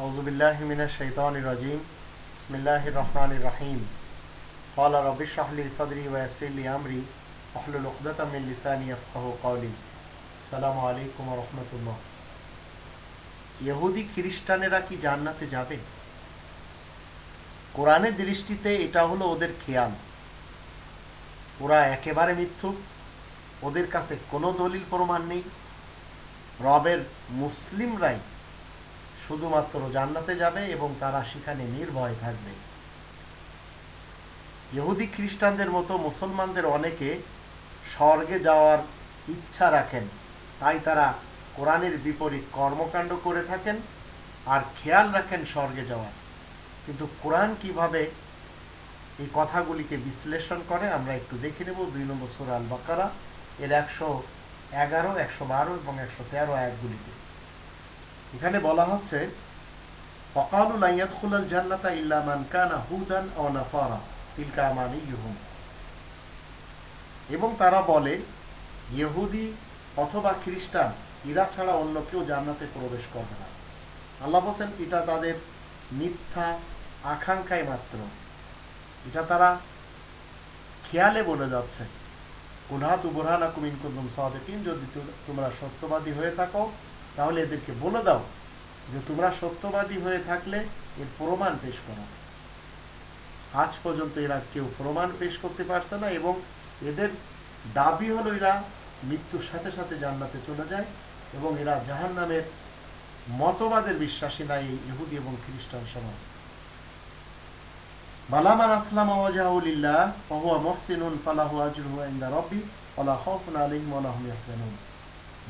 أعوذ بالله من الشيطان الرجيم بسم الله الرحمن الرحيم قال رب اشرح لي صدري ويسر لي أمري واحلل عقدة من لساني يفقهوا قولي السلام عليكم ورحمة الله ইহুদি খ্রিস্টানেরা কি জান্নাতে যাবে কোরআনের দৃষ্টিতে এটা হলো ওদের খেয়াল ওরা একেবারে মিথ্যুক ওদের কাছে কোনো দলিল প্রমাণ নেই রবের মুসলিমরাই শুধুমাত্র জান্নাতে যাবে এবং তারা সেখানে নির্ভয় থাকবে। ইহুদি খ্রিস্টানদের মতো মুসলমানদের অনেকে স্বর্গে যাওয়ার ইচ্ছা রাখেন, তাই তারা কোরআনের বিপরীত কর্মকাণ্ড করে থাকেন আর খেয়াল রাখেন স্বর্গে যাওয়ার। কিন্তু কোরআন কীভাবে এই কথাগুলিকে বিশ্লেষণ করে, আমরা একটু দেখে নেব। দুই নম্বর সুরাল বাকারা এর একশো এগারো, একশো বারো এবং একশো তেরো আয়াতগুলিতে। এখানে বলা হচ্ছে, ফকালু লাইয়াদখুলাল জান্নাতা ইল্লা কানা হুদান আও নাসারা, তিলকা আমানিয়ুহুম। এবং তারা বলে, ইহুদি অথবা খ্রিস্টান, ইরা ছাড়া অন্য কেউ জান্নাতে প্রবেশ করবে না। আল্লাহ বলছেন, এটা তাদের মিথ্যা আকাঙ্ক্ষায় মাত্র। এটা তারা খেয়ালে বলে যাচ্ছে। কুলহাতু বুরহানা কুমিন কুন্দুম সাদেকিন, যদি তোমরা সত্যবাদী হয়ে থাকো তাহলে এদেরকে বলে দাও যে তোমরা সত্যবাদী হয়ে থাকলে এর প্রমাণ পেশ করো। আজ পর্যন্ত এরা কেউ প্রমাণ পেশ করতে পারছে না এবং এদের দাবি হলো এরা মৃত্যুর সাথে সাথে জান্নাতে চলে যায় এবং এরা জাহান নামের মতবাদের বিশ্বাসী নাই ইহুদি এবং খ্রিস্টান সমাজ। বালামান আসলাম ওয়াজাহুলিল্লাহ ফাহুয়া মুহসিনুন ফালাহু আজরুহু ইনদা রাব্বি, ওয়ালা খাউফুন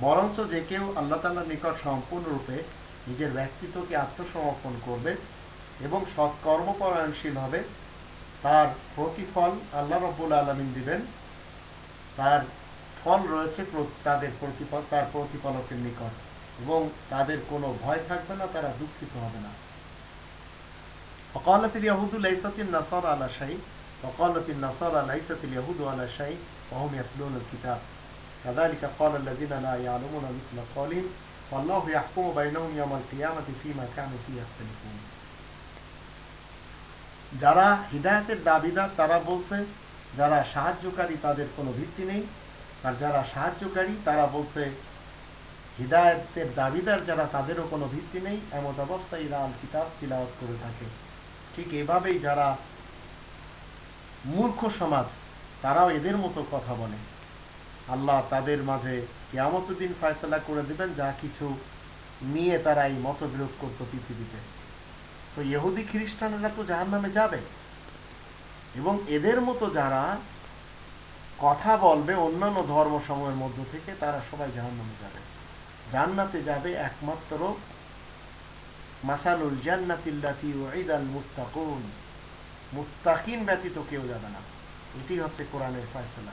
বরঞ্চ যে কেউ আল্লাহ তাআলার নিকট সম্পূর্ণরূপে নিজের ব্যক্তিত্বকে আত্মসমর্পণ করবে এবং সৎকর্মপরায়ণশীল হবে তার প্রতিফল আল্লাহ রব্বুল আলমিন দিবেন তার ফল রয়েছে তাদের প্রতিফল তার প্রতিফলকের নিকট এবং তাদের কোনো ভয় থাকবে না তারা দুঃখিত হবে না وقالت اليهود ليست النصارى على شيء وقالت النصارى ليست اليهود على شيء وهم يتلون الكتاب كذلك قال الذين لا يعلمون مثل قولهم والله يحكم بينهم يوم القيامة فيما كانوا فيه يختلفون যারা হৃদায়তের দাবিদার তারা বলছে যারা সাহায্যকারী তাদের কোনো ভিত্তি নেই আর যারা সাহায্যকারী তারা বলছে হৃদায়তের দাবিদার যারা তাদেরও কোনো ভিত্তি নেই এমন অবস্থায় এরা আল কিতাব তিলাওয়াত করে থাকে ঠিক এভাবেই যারা মূর্খ সমাজ তারাও এদের মতো কথা বলে আল্লাহ তাদের মাঝে কেয়ামত দিন ফয়সলা করে দিবেন, যা কিছু নিয়ে তারা এই মতবিরোধ করত পৃথিবীতে। তো ইহুদি খ্রিস্টানরা তো জাহান নামে যাবে। এবং এদের মতো যারা কথা বলবে অন্যান্য ধর্ম সময়ের মধ্য থেকে, তারা সবাই জাহান নামে যাবে। জান্নাতে যাবে একমাত্র মাসালুল জান্নাতিল্লাতি ওয়াইদাল মুত্তাকুন। মুত্তাকিন ব্যতীত কেউ যাবে না। এটি হচ্ছে কোরআনের ফয়সলা।